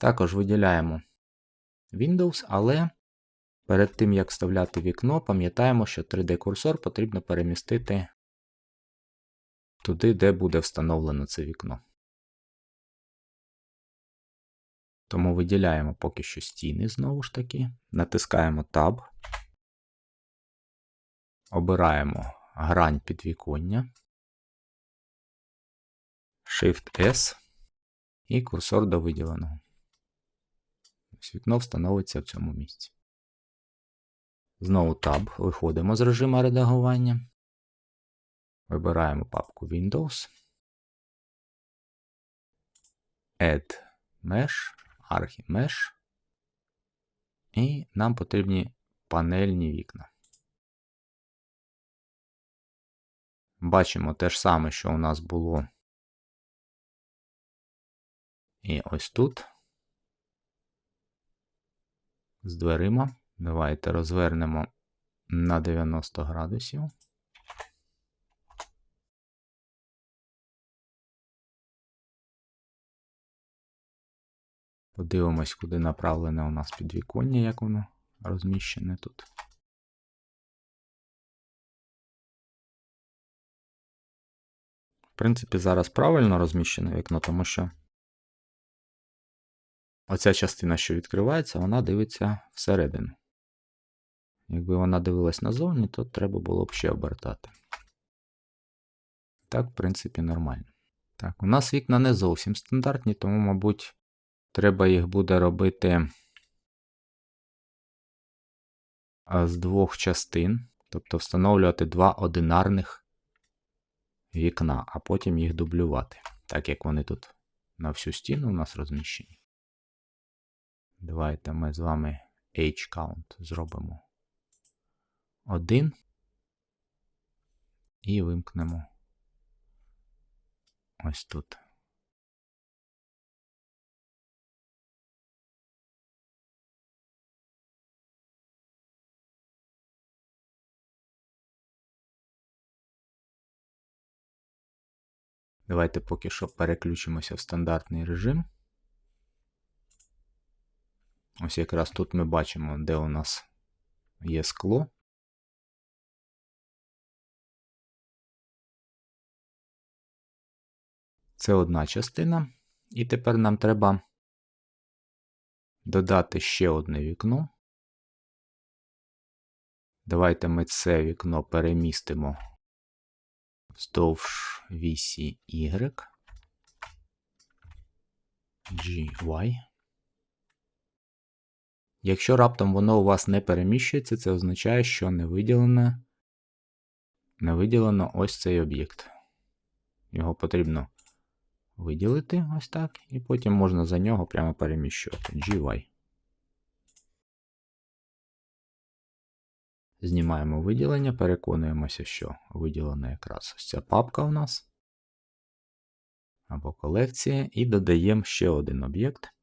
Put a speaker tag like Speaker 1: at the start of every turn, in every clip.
Speaker 1: Також виділяємо Windows, але перед тим, як вставляти вікно, пам'ятаємо, що 3D-курсор потрібно перемістити туди, де буде встановлено це вікно. Тому виділяємо поки що стіни знову ж таки, натискаємо Tab, обираємо грань підвіконня, Shift-S і курсор до виділеного. Ось Вікно встановиться в цьому місці. Знову Tab, виходимо з режиму редагування. Вибираємо папку Windows. Add Mesh, Archimesh. І нам потрібні панельні вікна. Бачимо те ж саме, що у нас було і ось тут. З дверима. Давайте розвернемо на 90 градусів. Подивимось, куди направлене у нас підвіконня, як воно розміщене тут. В принципі, зараз правильно розміщене вікно, тому що оця частина, що відкривається, вона дивиться всередину. Якби вона дивилась назовні, то треба було б ще обертати. Так, в принципі, нормально. Так, у нас вікна не зовсім стандартні, тому, мабуть, треба їх буде робити з двох частин. Тобто встановлювати два одинарних вікна, а потім їх дублювати. Так як вони тут на всю стіну у нас розміщені. Давайте ми з вами H-count зробимо один і вимкнемо ось тут. Давайте поки що переключимося в стандартний режим. Ось якраз тут ми бачимо, де у нас є скло. Це одна частина. І тепер нам треба додати ще одне вікно. Давайте ми це вікно перемістимо вздовж вісі Y. GY. Якщо раптом воно у вас не переміщується, це означає, що не виділено, не виділено ось цей об'єкт. Його потрібно виділити ось так, і потім можна за нього прямо переміщувати. GY. Знімаємо виділення, переконуємося, що виділена якраз ось ця папка у нас. Або колекція, і додаємо ще один об'єкт.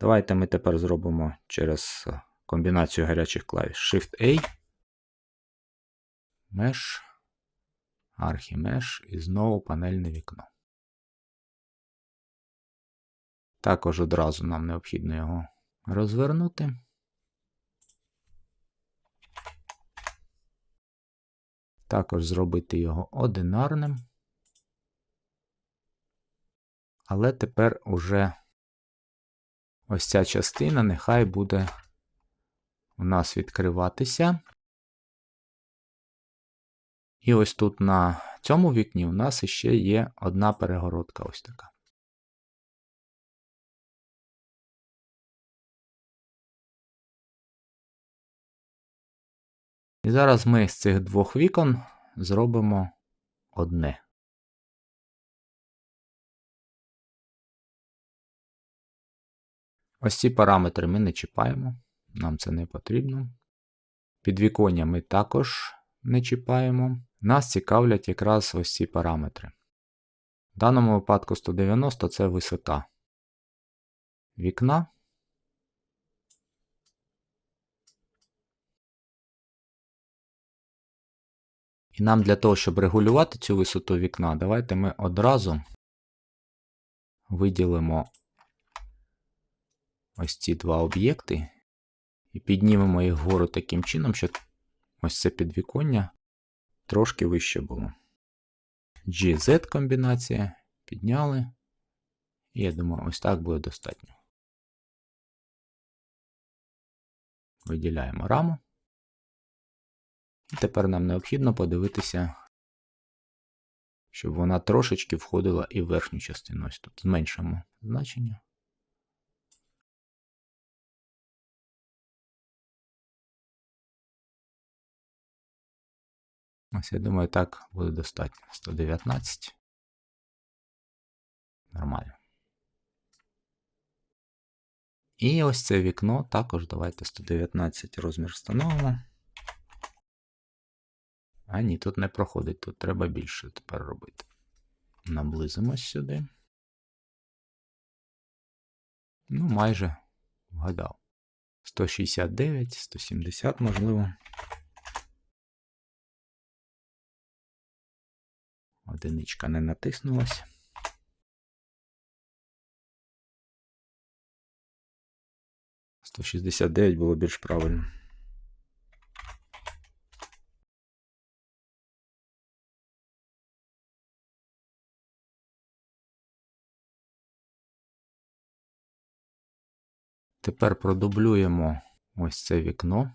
Speaker 1: Давайте ми тепер зробимо через комбінацію гарячих клавіш Shift-A, Mesh, Archimesh і знову панельне вікно. Також одразу нам необхідно його розвернути. Також зробити його одинарним. Але тепер уже ось ця частина нехай буде у нас відкриватися. І ось тут на цьому вікні у нас ще є одна перегородка ось така. І зараз ми з цих двох вікон зробимо одне. Ось ці параметри ми не чіпаємо, нам це не потрібно. Підвіконня ми також не чіпаємо. Нас цікавлять якраз ось ці параметри. В даному випадку 190 це висота вікна. І нам для того, щоб регулювати цю висоту вікна, давайте ми одразу виділимо ось ці два об'єкти і піднімемо їх вгору таким чином, щоб ось це підвіконня трошки вище було. GZ комбінація підняли. І я думаю, ось так буде достатньо. Виділяємо раму. І тепер нам необхідно подивитися, щоб вона трошечки входила і в верхню частину. Ось тут зменшимо значення. Ось, я думаю, так буде достатньо. 119. Нормально. І ось це вікно також давайте 119 розмір встановимо. А ні, тут не проходить, тут треба більше тепер робити. Наблизимось сюди. Ну, майже вгадав. 169, 170, можливо. Одиничка не натиснулась. Сто шістдесят дев'ять було більш правильно. Тепер продублюємо ось це вікно.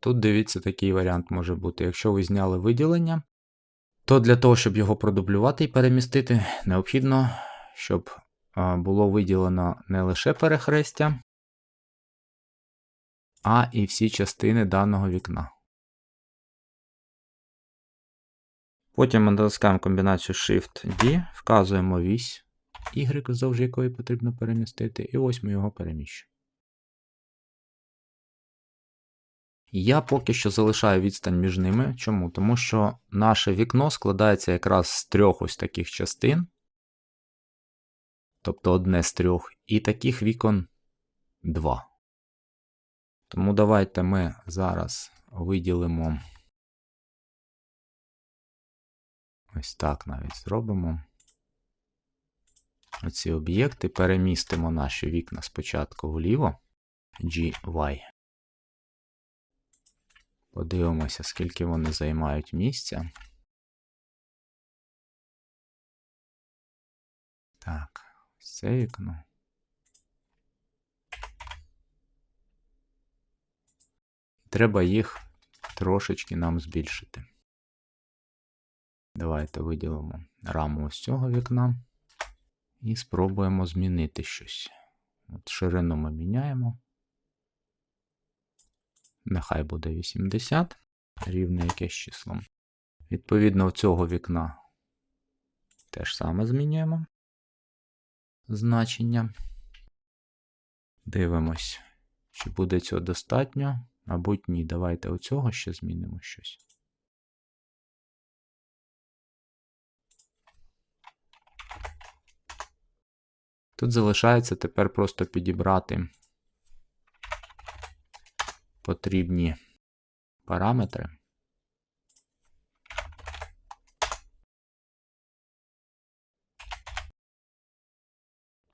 Speaker 1: Тут дивіться, такий варіант може бути. Якщо ви зняли виділення, то для того, щоб його продублювати і перемістити, необхідно, щоб було виділено не лише перехрестя, а і всі частини даного вікна. Потім ми натискаємо комбінацію Shift-D, вказуємо вісь Y, вздовж якої потрібно перемістити, і ось ми його переміщуємо. Я поки що залишаю відстань між ними. Чому? Тому що наше вікно складається якраз з трьох ось таких частин, тобто одне з трьох, і таких вікон два. Тому давайте ми зараз виділимо ось так навіть зробимо. Оці об'єкти перемістимо наші вікна спочатку вліво, GY. Подивимося, скільки вони займають місця. Так, це вікно. Треба їх трошечки нам збільшити. Давайте виділимо раму ось цього вікна і спробуємо змінити щось. От Ширину ми міняємо. Нехай буде 80, рівне якесь число. Відповідно, в цього вікна теж саме змінюємо значення. Дивимось, чи буде цього достатньо. Мабуть, ні. Давайте оцього ще змінимо щось. Тут залишається тепер просто підібрати потрібні параметри.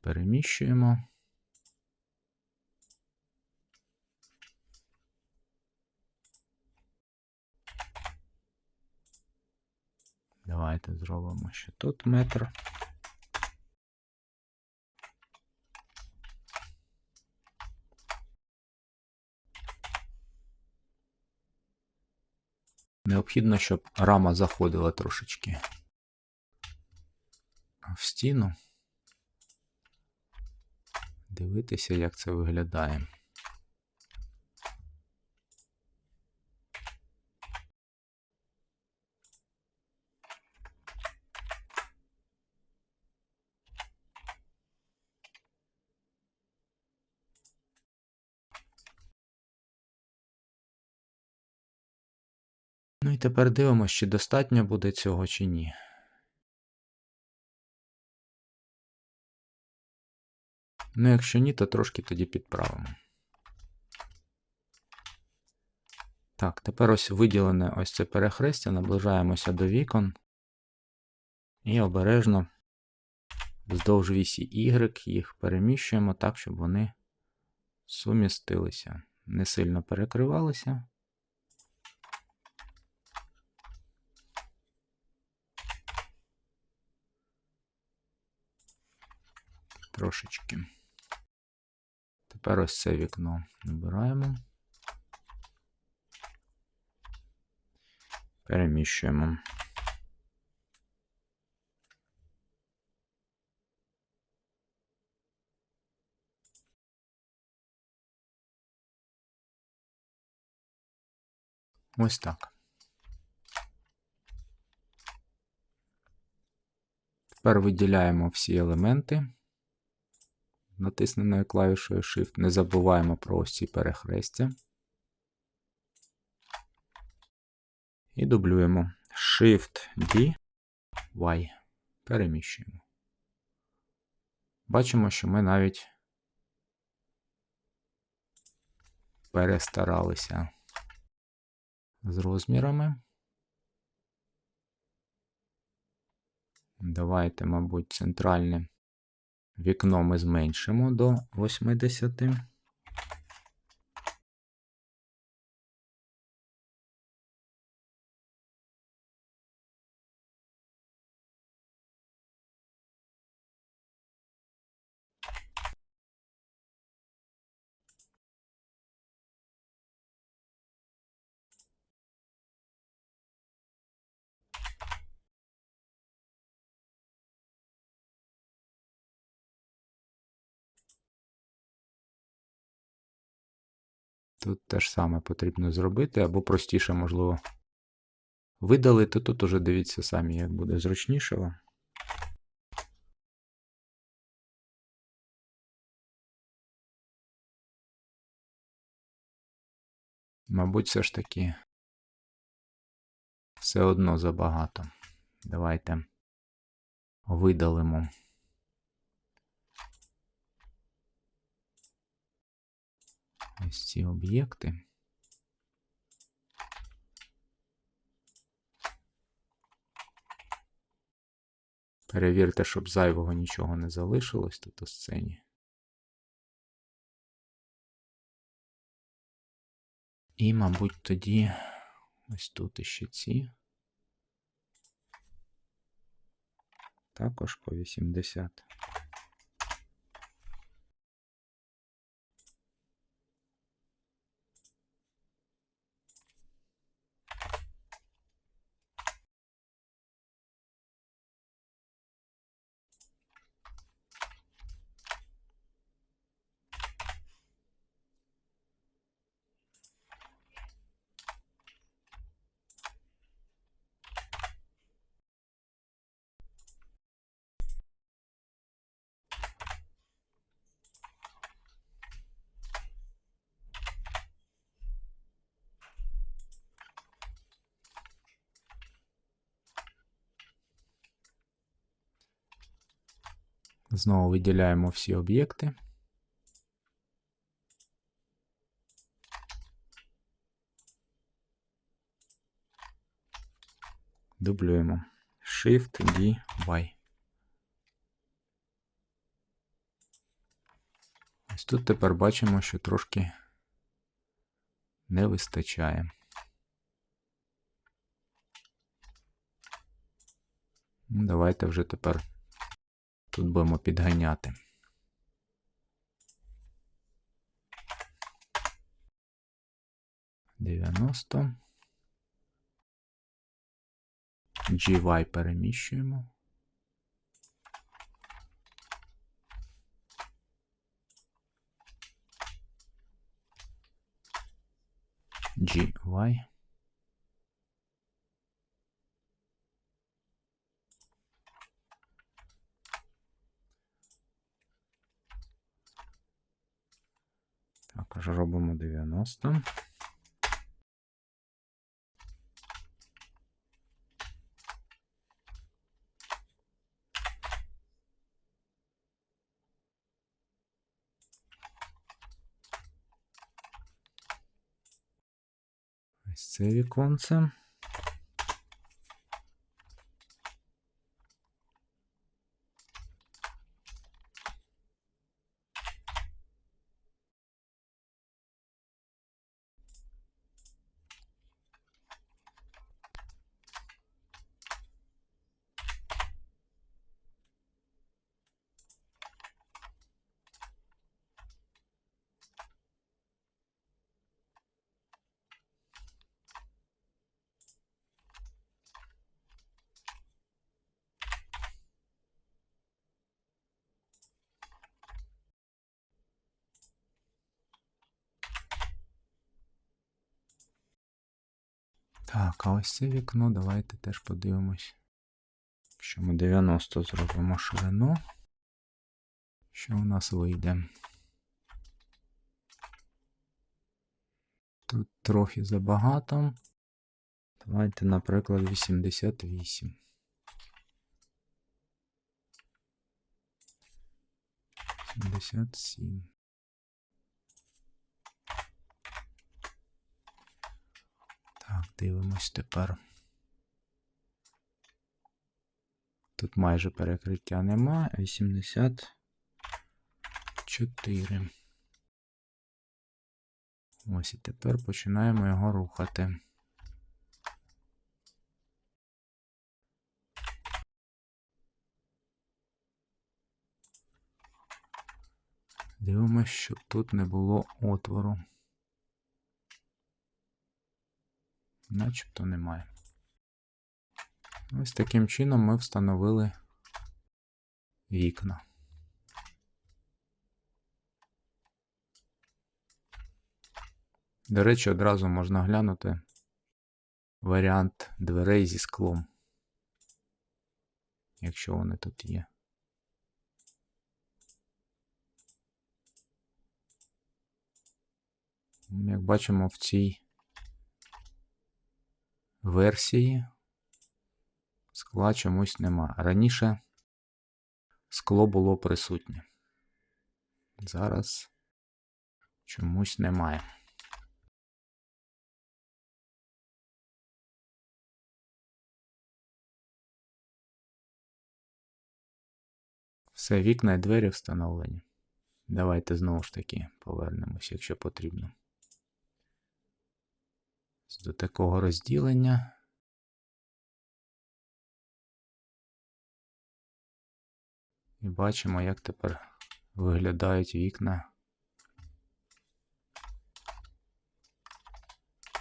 Speaker 1: Переміщуємо. Давайте зробимо ще тут метр. Необхідно, щоб рама заходила трошечки в стіну. Дивитися, як це виглядає. Ну і тепер дивимося, чи достатньо буде цього, чи ні. Ну, якщо ні, то трошки тоді підправимо. Так, тепер ось виділене ось це перехрестя, наближаємося до вікон і обережно вздовж вісі Y їх переміщуємо так, щоб вони сумістилися, не сильно перекривалися. Трошечки. Тепер ось це вікно набираємо. Переміщуємо. Ось так. Тепер виділяємо всі елементи натисненою клавішою Shift. Не забуваємо про ось ці перехрестя. І дублюємо Shift-D, Y. Переміщуємо. Бачимо, що ми навіть перестаралися з розмірами. Давайте, мабуть, центральне вікно ми зменшимо до 80. Тут те ж саме потрібно зробити, або простіше, можливо, видалити. Тут уже дивіться самі, як буде зручніше вам. Мабуть, все ж таки все одно забагато. Давайте видалимо. Ось ці об'єкти. Перевірте, щоб зайвого нічого не залишилось тут у сцені. І, мабуть, тоді ось тут іще ці. Також по 80. Знову виділяємо всі об'єкти. Дублюємо Shift D Y. Ось тут тепер бачимо, що трошки не вистачає. Ну, Давайте вже тепер Тут будемо підганяти. Дев'яносто. GY переміщуємо. GY. Також робимо 90. Ось це віконце. Так, а ось це вікно давайте теж подивимось. Якщо ми 90 зробимо ширину, що у нас вийде? Тут трохи забагато. Давайте, наприклад, 88. Сімдесят сім. Так, дивимось тепер. Тут майже перекриття нема. 84. Ось і тепер починаємо його рухати. Дивимось, щоб тут не було отвору. Начебто немає. Ось таким чином ми встановили вікна. До речі, одразу можна глянути варіант дверей зі склом, якщо вони тут є. Як бачимо, в цій версії скла чомусь нема. Раніше скло було присутнє. Зараз чомусь немає. Все, вікна і двері встановлені. Давайте знову ж таки повернемось, якщо потрібно. До такого розділення. І бачимо, як тепер виглядають вікна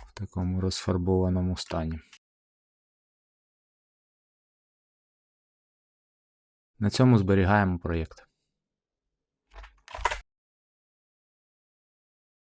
Speaker 1: в такому розфарбованому стані. На цьому зберігаємо проєкт.